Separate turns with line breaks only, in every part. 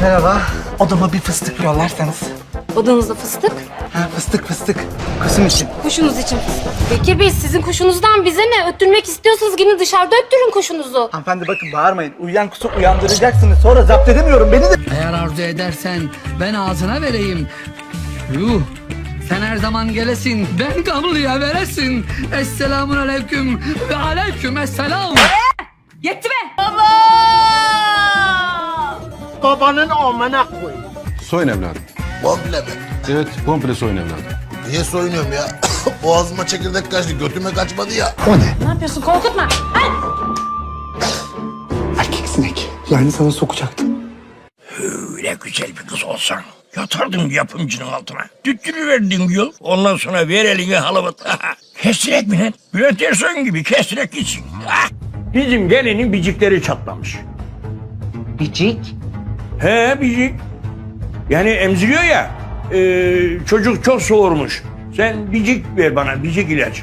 Merhaba. Odama bir fıstık yollarsanız.
Odanızda fıstık,
Ha, fıstık fıstık. Kızım için.
kuşunuz için fıstık. Bekir Bey sizin kuşunuzdan bize ne? Öttürmek istiyorsanız gidin dışarıda öttürün kuşunuzu.
Hanımefendi bakın bağırmayın. Uyuyan kuzu uyandıracaksınız. Sonra zapt edemiyorum. Beni de...
Eğer arzu edersen ben ağzına vereyim. Yuh. Sen her zaman gelesin, ben kabloya veresin. Esselamun aleyküm ve aleyküm esselam.
Yetti be!
Soyun evladım.
Komple mi?
Evet komple soyun evladım.
Niye soyunuyorum ya? Boğazıma çekirdek kaçtı, götüme kaçmadı ya.
Ne yapıyorsun? Korkutma.
Erkek sinek. Yani sana sokacaktım.
Öyle güzel bir kız olsan yatardım yapımcının altına. Tüttürüverdin yol. Ondan sonra ver eline halıvat. kestirek mi lan? Bülent Ersoy'un gibi kestirek gitsin. Bizim gelinin bicikleri çatlamış.
Bicik.
He bicik. Yani emziriyor ya. e, çocuk çok soğurmuş. Sen bicik ver bana bicik ilacı.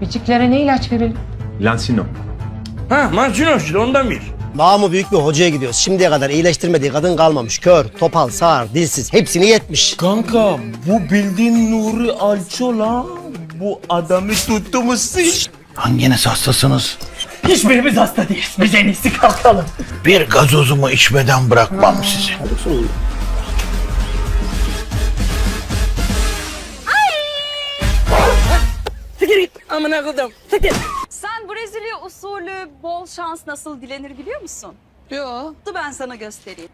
Biciklere ne ilaç verelim?
Lansino.
Ha Mansino işte ondan bir.
Namı büyük bir hocaya gidiyoruz. Şimdiye kadar iyileştirmediği kadın kalmamış. Kör, topal, sağır, dilsiz hepsini yetmiş.
Kanka bu bildiğin Nuri Alço lan. Bu adamı tuttuğumuz
Hanginiz hastasınız?
Hiçbirimiz hasta değiliz. Biz en iyisi kalkalım.
Bir gazozumu içmeden bırakmam sizi.
Sen Brezilya usulü bol şans nasıl dilenir biliyor musun?
Yo,
Dur ben sana göstereyim.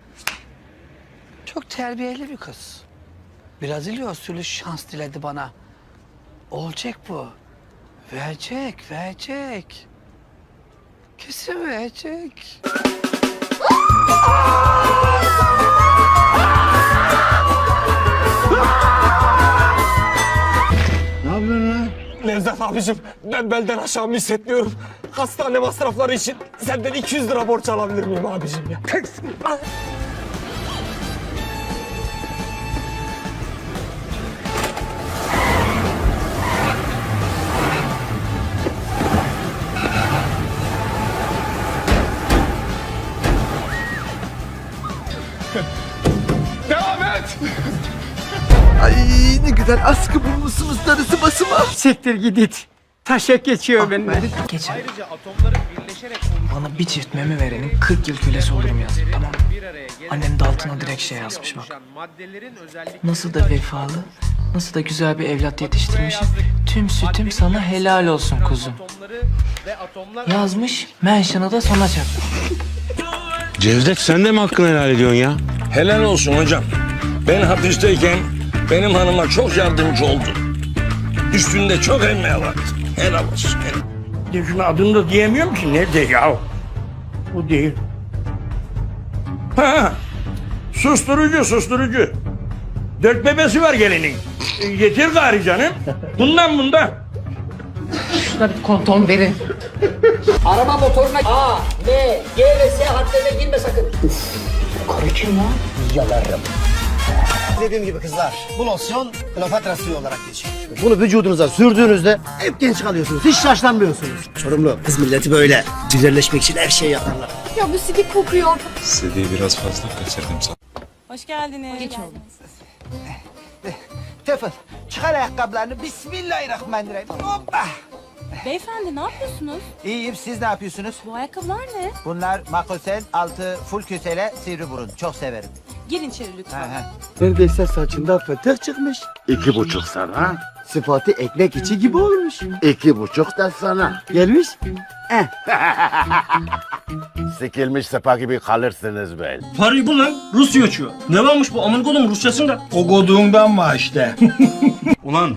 çok terbiyeli bir kız. Brezilya usulü şans diledi bana. Olacak bu. Verecek, verecek. Kesin verecek.
Nevzat abicim ben belden aşağımı hissetmiyorum. Hastane masrafları için senden 200 lira borç alabilir miyim abicim ya? Devam et!
Ay ne güzel askı bulmuşsunuz darısı basıma. Siktir gidit. Taşak geçiyor benim.
Geçen bana bir çift meme verenin 40 yıl kölesi olurum yaz. Tamam mı? Annem de altına direkt şey yazmış bak. Nasıl da vefalı, nasıl da güzel bir evlat yetiştirmişim. Tüm sütüm sana helal olsun kuzum. Yazmış, mention'ı da sona çakmış.
Cevdet sen de mi hakkını helal ediyorsun ya?
Helal olsun hocam. Ben hapisteyken benim hanıma çok yardımcı oldu. Üstünde çok emeği vardı. Helal olsun. Helal. Ya şunu adını da diyemiyorum ki. Nerede ya? Bu değil. Ha, susturucu susturucu. Dört bebesi var gelinin. E, Getir gari canım. Bundan bundan.
Şuna bir konton verin.
Araba motoruna A, B, G ve S harflerine girme sakın. Dediğim gibi kızlar, bu losyon Kleopatra suyu olarak geçiyor. Bunu vücudunuza sürdüğünüzde hep genç kalıyorsunuz. Hiç yaşlanmıyorsunuz. Çorumlu kız milleti böyle. Güzelleşmek için her şeyi yaparlar.
Ya bu sidik kokuyor.
Sediye biraz fazla kaçırdım sana.
Hoş geldiniz. Geç
Tefel çıkar ayakkabılarını. Bismillahirrahmanirrahim. Hoppa.
Beyefendi ne yapıyorsunuz?
İyiyim siz ne yapıyorsunuz?
Bu ayakkabılar ne?
Bunlar makosen altı full kösele sivri burun. Çok severim.
Girin içeri lütfen.
Neredeyse saçında fıtık çıkmış.
İki buçuk sana,
Sıfatı ekmek içi gibi olmuş.
iki buçuk da sana.
Gelmiş.
Sikilmiş sepa gibi kalırsınız be.
Parayı bul lan Rusya uçuyor. Ne varmış bu amın kolum Rusçasında?
O goduğundan var işte.
Ulan.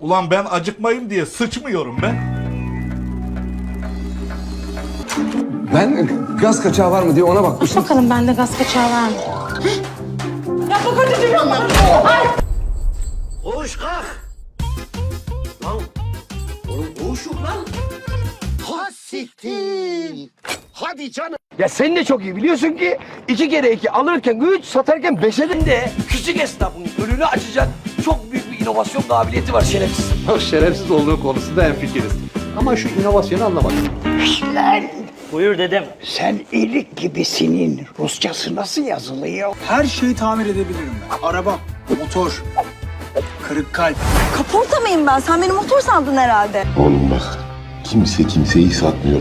Ulan ben acıkmayayım diye sıçmıyorum ben.
Ben gaz kaçağı var mı diye ona bakmıştım.
Bakalım bende gaz kaçağı var mı?
Koğuş kalk. Lan. Oğlum koğuşum lan. Ha siktir. Hadi canım.
Ya sen de çok iyi biliyorsun ki iki kere iki alırken üç satarken beşe de küçük esnafın önünü açacak çok büyük inovasyon kabiliyeti var şerefsiz.
Şerefsiz olduğu konusunda hemfikiriz. Ama şu inovasyonu anlamadım.
Buyur dedem.
Sen ilik gibisinin Rusçası nasıl yazılıyor?
Her şeyi tamir edebilirim ben. Araba, motor, kırık kalp.
Kaporta mıyım ben? Sen beni motor sandın herhalde.
Oğlum bak kimse kimseyi satmıyor.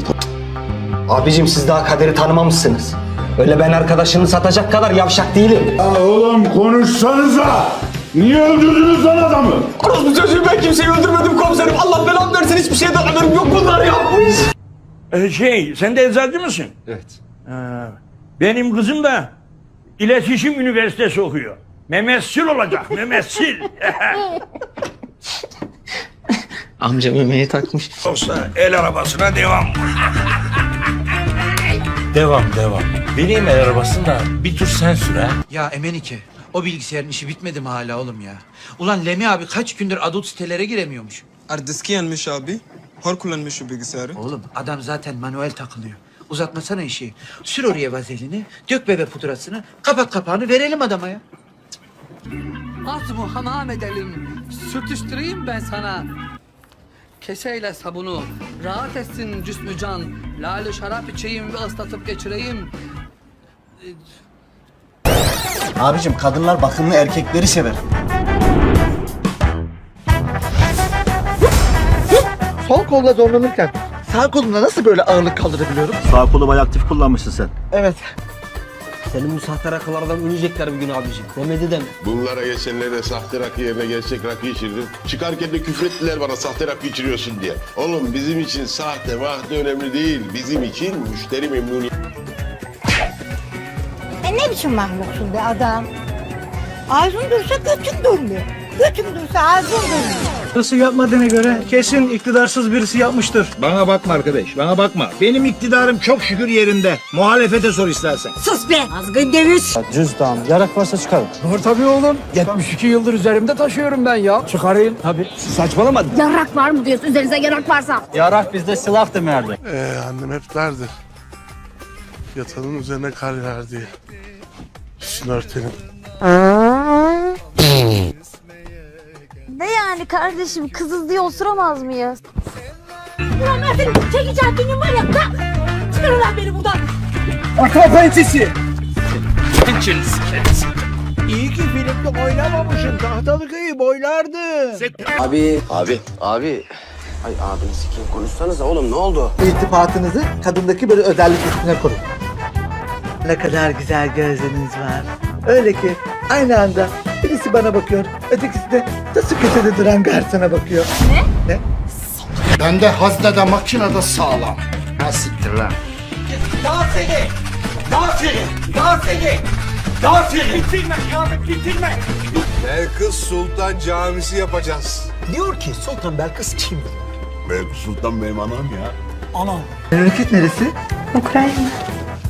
Abicim siz daha kaderi tanımamışsınız. Öyle ben arkadaşını satacak kadar yavşak değilim.
oğlum konuşsanıza. Niye öldürdünüz lan adamı?
Orospu çocuğu ben kimseyi öldürmedim komiserim. Allah belamı versin hiçbir şeyden haberim yok bunlar yapmış.
Ee, şey, sen de eczacı mısın?
Evet.
Benim kızım da iletişim üniversitesi okuyor. Memessil olacak, memessil.
Amca memeye takmış.
Olsa el arabasına devam.
Devam devam. Bineyim el arabasında bir tur sen sür ha.
Ya Emenike o bilgisayarın işi bitmedi mi hala oğlum ya? Ulan Lemi abi kaç gündür adult sitelere giremiyormuş.
Ardiski yenmiş abi. Hor kullanmış şu bilgisayarı.
Oğlum adam zaten manuel takılıyor. Uzatmasana işi. Sür oraya vazelini, dök bebe pudrasını, kapat kapağını verelim adama ya.
Az mı hamam edelim. Sürtüştüreyim ben sana. Keseyle sabunu. Rahat etsin cüsmü can. Lale şarap içeyim ve ıslatıp geçireyim.
Abicim kadınlar bakımlı erkekleri sever.
Sol kolla zorlanırken sağ kolumla nasıl böyle ağırlık kaldırabiliyorum?
Sağ kolu bayağı aktif kullanmışsın sen.
Evet.
Senin bu sahte rakılardan ölecekler bir gün abicim. Demedi deme.
Bunlara geçenlere sahte rakı yerine gerçek rakı içirdim. Çıkarken de küfrettiler bana sahte rakı içiriyorsun diye. Oğlum bizim için sahte mahte önemli değil. Bizim için müşteri memnuniyeti.
Ne biçim mahluksun be adam? Ağzın dursa götün durmuyor. Götün dursa ağzın durmuyor.
Nasıl yapmadığına göre kesin iktidarsız birisi yapmıştır.
Bana bakma arkadaş, bana bakma. Benim iktidarım çok şükür yerinde. Muhalefete sor istersen.
Sus be! Azgın deviz!
Cüzdan, yarak varsa çıkarın.
Var tabii oğlum. 72 yıldır üzerimde taşıyorum ben ya. Çıkarayım. Tabii. Saçmalama.
Yarak var mı diyorsun üzerinize yarak varsa?
Yarak bizde silah demerdi.
Ee, annem hep derdi. Yatanın üzerine kar yağar diye. Üstünü örtelim.
Ne yani kardeşim kızız diye osuramaz mıyız? Ulan ben seni çekeceğim benim var ya. Çıkar ulan beni buradan.
Akla pençesi.
İyi ki filmde oynamamışsın. Tahtalıkayı boylardı.
Abi. Abi. Abi. Ay abini sikeyim konuşsanıza oğlum ne oldu?
İltifatınızı kadındaki böyle özellik üstüne kurun. Ne kadar güzel gözleriniz var. Öyle ki aynı anda birisi bana bakıyor, ötekisi de tası köşede duran garsona bakıyor.
Bende haznede makinede sağlam. Ha siktir lan.
Daha seni. Daha seni. Daha seni. Daha seni. Bitirme ya bitirme.
Belkıs Sultan Camisi yapacağız.
Diyor ki Sultan Belkıs kim?
Belkıs Sultan benim anam ya.
Anam.
Memleket neresi? Ukrayna.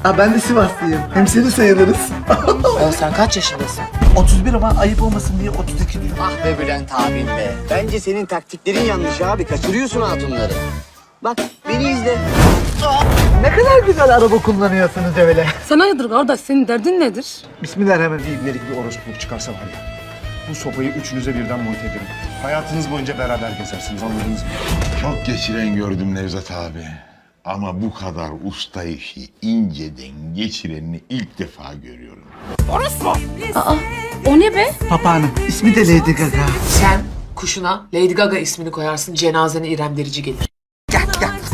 Aa, ben de Sivaslıyım. Hemşeri sayılırız.
Ya sen kaç yaşındasın?
31 ama ayıp olmasın diye 32 diyor.
Ah be Bülent abim be. Bence senin taktiklerin yanlış abi. Kaçırıyorsun hatunları. Bak beni izle.
Ne kadar güzel araba kullanıyorsunuz öyle.
Sana nedir kardeş senin derdin nedir?
Bismillahirrahmanirrahim.
İbnelik bir orospuluk çıkarsa var ya. Bu sopayı üçünüze birden monte ederim. Hayatınız boyunca beraber gezersiniz anladınız mı?
Çok geçiren gördüm Nevzat abi. Ama bu kadar usta işi inceden geçirenini ilk defa görüyorum.
O ne be?
Papağanım. İsmi de Lady Gaga.
Sen kuşuna Lady Gaga ismini koyarsın cenazene İrem Derici gelir.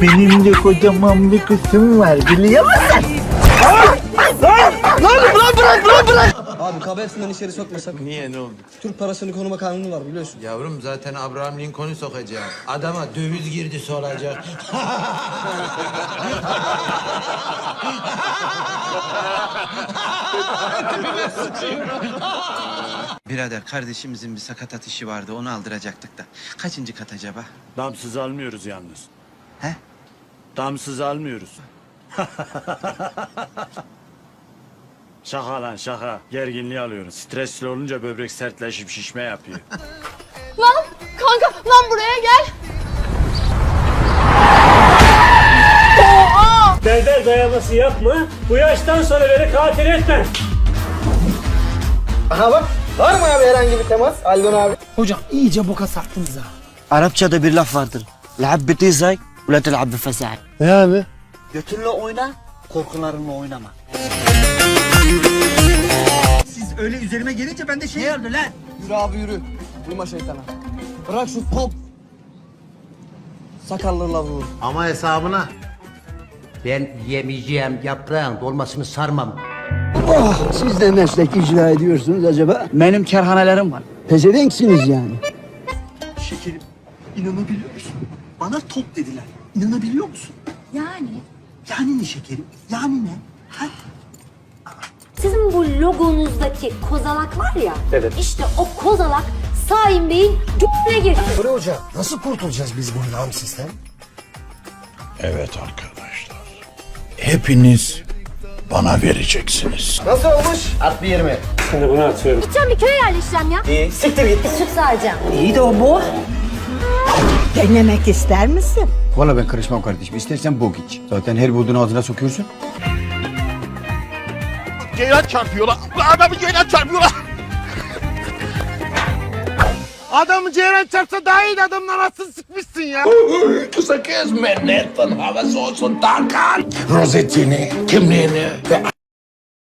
Benim de kocaman bir kızım var biliyor musun?
Abi kabesinden içeri sokmasak. Niye ne oldu? Türk parasını konuma kanunu var biliyorsun.
Yavrum zaten Abraham Lincoln'u sokacağım. Adama döviz girdi soracak. Birader kardeşimizin bir sakatat işi vardı onu aldıracaktık da. Kaçıncı kat acaba?
Damsız almıyoruz yalnız.
He?
Damsız almıyoruz. şaka lan şaka. Gerginliği alıyoruz. Stresli olunca böbrek sertleşip şişme yapıyor.
Lan kanka lan buraya gel.
Berber dayaması yapma. Bu yaştan sonra beni katil etme.
Aha bak. Var mı abi herhangi bir temas? Aldon abi.
Hocam iyice boka sattınız ha.
Arapçada bir laf vardır. La'ab bitizay, ula tel'ab bifesay.
Ne abi?
Götünle oyna, korkularınla oynama. Siz öyle üzerime gelince ben de şey... Ne oldu lan?
Yürü abi yürü. Uyma şeytana. Bırak şu top. Sakallı lavuğu.
Ama hesabına. Ben yemeyeceğim yaprağın dolmasını sarmam.
Siz de meslek icra ediyorsunuz acaba? Benim kerhanelerim var. Pezevenksiniz yani.
Şekerim, inanabiliyor musun? Bana top dediler. İnanabiliyor musun?
Yani
Yani ne şekerim? Yani ne? Ha?
Sizin bu logonuzdaki kozalak var ya. Evet. İşte o kozalak Saim Bey'in g***ne girdi.
Nuri Hoca, nasıl kurtulacağız biz bu ilham sistem?
Evet arkadaşlar. Hepiniz bana vereceksiniz.
Nasıl olmuş? At bir yerime.
Gideceğim bir köye yerleşeceğim ya.
İyi, siktir git.
Süt sağacağım.
İyi de o bu.
Denemek ister misin?
Valla ben karışmam kardeşim. İstersen bok iç. Zaten her bulduğunu ağzına sokuyorsun.
Ceylan çarpıyorlar. Adamı ceylan çarpıyorlar.
Adamı ceyran çarpsa daha iyi adamın anasını sıkmışsın ya.
Kısa kes Manhattan havası olsun Tarkan. Rozetini, kimliğini ve